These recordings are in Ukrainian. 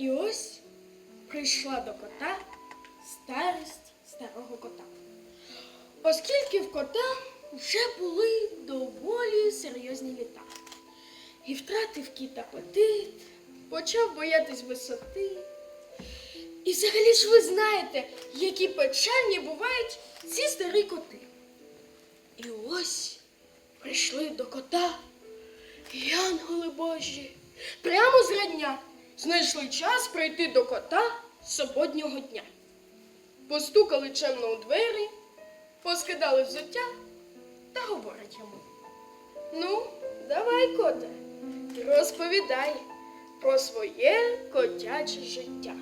І ось прийшла до кота старість старого кота. Оскільки в кота вже були доволі серйозні літа. І втратив кіт апетит, почав боятись висоти. І взагалі ж ви знаєте, які печальні бувають ці старі коти. І ось прийшли до кота янголи божі. Прямо з радня знайшли час прийти до кота суботнього дня. Постукали чемно у двері, поскидали взуття та говорять йому. Ну, давай, коте, розповідай про своє котяче життя.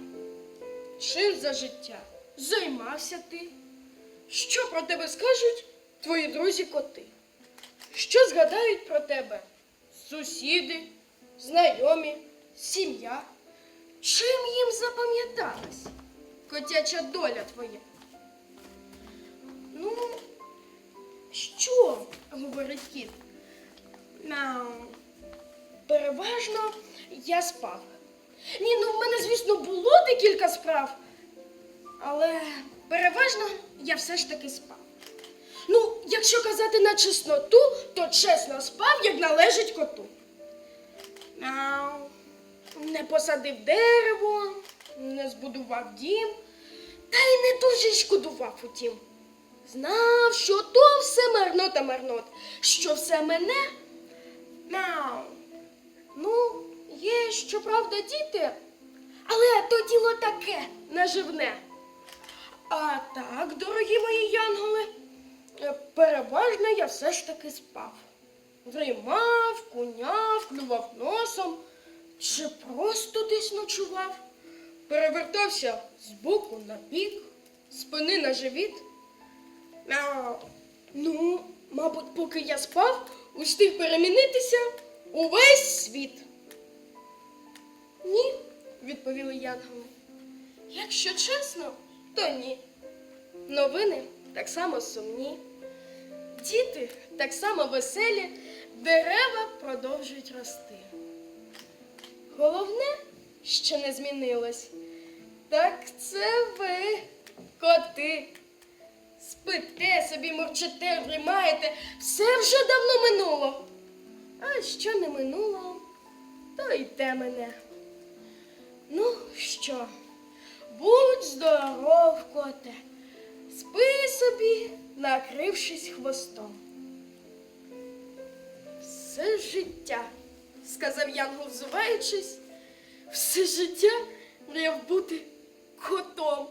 Чим за життя займався ти? Що про тебе скажуть твої друзі-коти? Що згадають про тебе сусіди, знайомі, сім'я? Чим їм запам'яталась котяча доля твоя? Ну, що, говорить кіт? Мяу. Переважно я спав. Ні, ну в мене, звісно, було декілька справ, але переважно я все ж таки спав. Ну, якщо казати на чесноту, то чесно спав, як належить коту. Мяу. Не посадив дерево, не збудував дім, та й не дуже шкодував утім. Знав, що то все марно та марнот, що все мене. Мяу. Ну, є, щоправда, діти, але то діло таке наживне. А так, дорогі мої янголи, е, переважно я все ж таки спав. Дрімав, чи просто десь ночував. Перевертався з боку на бік, спини на живіт. Ну, мабуть, поки я спав, устиг перемінитися увесь світ. Ні, відповіли янголи. Якщо чесно, то ні. Новини так само сумні. Діти так само веселі, дерева продовжують рости. Головне, що не змінилось, так це ви, коти. Спите собі, мовчите, дрімаєте, все вже давно минуло. А що не минуло, то й мене. Ну що, будь здоров, коте, спи собі, накрившись хвостом. Все життя, сказав Янгол, взуваючись, все життя мріяв бути котом.